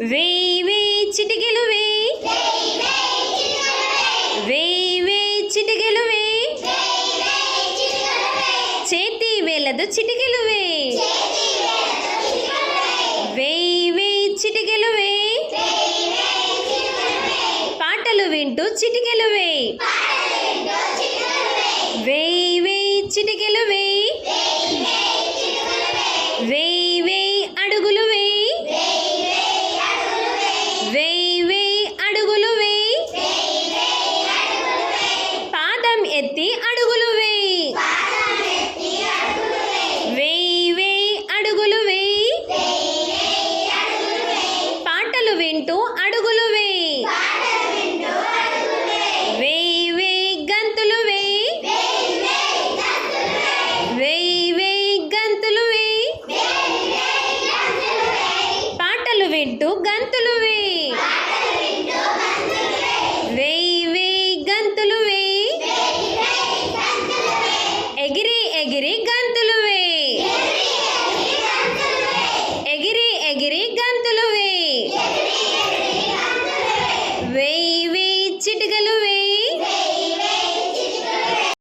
వేయి వేయి చిటికెలు వేయి వేయి వేయి చిటికెలు వేయి చేతి వేలదు చిటికెలు వేయి వేయి వేయి చిటికెలు వేయి పాటలు వింటూ చిటికెలు వేయి వేయి వేయి చిటికెలు వింటూ అడుగులు వేయి. వేయి వేయి గంతులు వేయి. వేయి వేయి గంతులు వేయి. పాటలు వింటూ గంతులు way